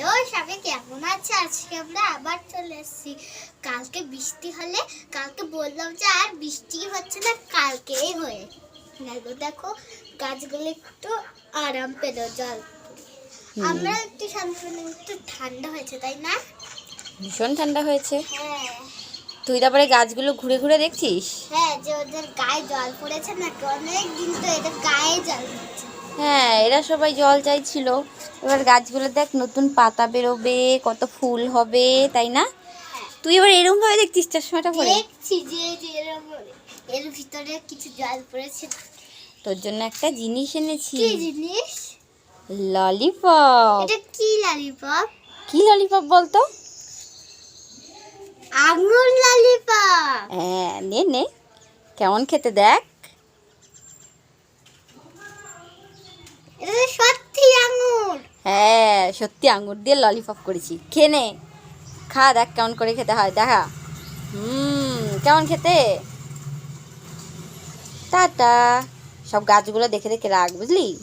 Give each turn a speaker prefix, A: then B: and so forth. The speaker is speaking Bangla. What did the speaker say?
A: হ্যালো সবাই কেমন আছে? আজকে আমরা আবার চলে এসেছি। কালকে বৃষ্টি হলে কালকে বললাম যে আর বৃষ্টি হচ্ছে না কালকেই হয়ে। গেল দেখো গাছগুলো একটু আরাম পেল জল আমরা একটু শান্তি একটু ঠান্ডা হয়েছে তাই না?
B: ভীষণ ঠান্ডা হয়েছে।
A: হ্যাঁ।
B: তুই তারপরে গাছগুলো ঘুরে ঘুরে দেখছিস?
A: হ্যাঁ যে ওদের গায়ে জল পড়েছে না অনেক দিন তো এদের গায়ে জল পড়ছে
B: হ্যাঁ এরা সবাই জল চাইছিল। এবার গাছগুলো দেখ নতুন পাতা বেরোবে কত ফুল হবে তাই না? তুই এবার এরকম ভাবে দেখছিস চশমাটা পরে?
A: দেখছি যে যে এর ভিতরে কিছু জল পড়েছে।
B: তোর জন্য একটা জিনিস এনেছি।
A: কি জিনিস?
B: ললিপপ।
A: এটা কি লালিপপ?
B: কি ললিপপ বলতো?
A: আঙুর লালিপপ।
B: হ্যাঁ নে নে। কেমন খেতে দেখ
A: এটা তো সত্যি আঙুর
B: সত্যি আঙুর দিয়ে ললিপপ করেছি। খেয়ে নে। খা, দেখ কেমন করে খেতে হয়, দেখা। হুম, কেমন খেতে? টাটা। সব গাছগুলো দেখে দেখে রাখ, বুঝলি?